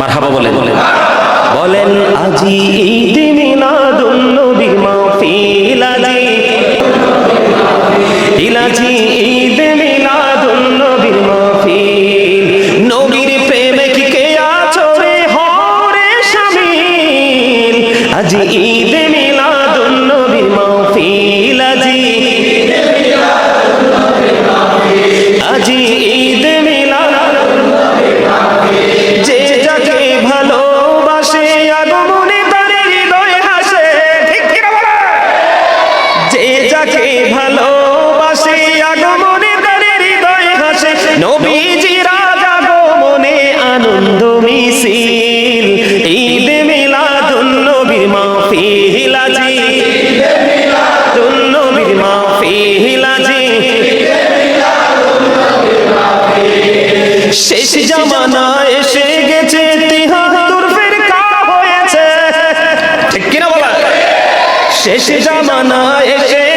মারহাবা বলেন। বলেন, আজি ঈদে মিলাদুন নবী মাহফিল আজি। ইলাজি ঈদে মিলাদুন নবী মাহফিল। নবীর প্রেমে কি কে আছো রে হরে শামিল? আজি ঈদ জামানা এসে গেছে তিহাত্তর ফিরকা হয়েছে। ঠিক কিনা বলা? শেষ জামানা এসে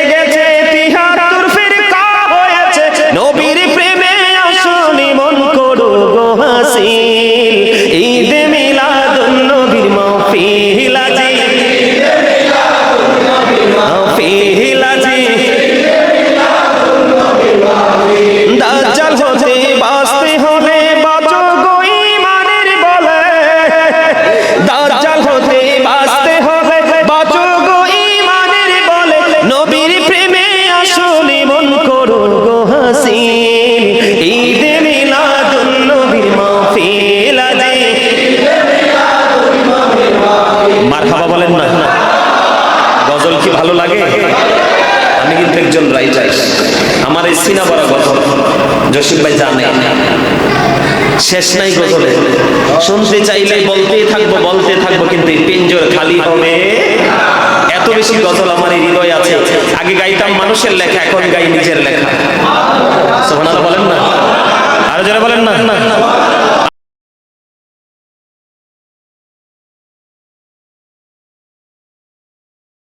ভালো লাগে? আমি কিন্তু একজন রাইটার আমার এই সিনা বড় গজল জসিম ভাই জানে। শেষ নাই গজলে। শুনতে চাইলে বলতেই থাকব বলতে থাকব, কিন্তু এই পিঞ্জর খালি হবে। এত বেশি গজল আমার এই হৃদয় আছে। আগে গাইতাম মানুষের লেখা, এখন গাই নিজের লেখা। সোহানাল বলেন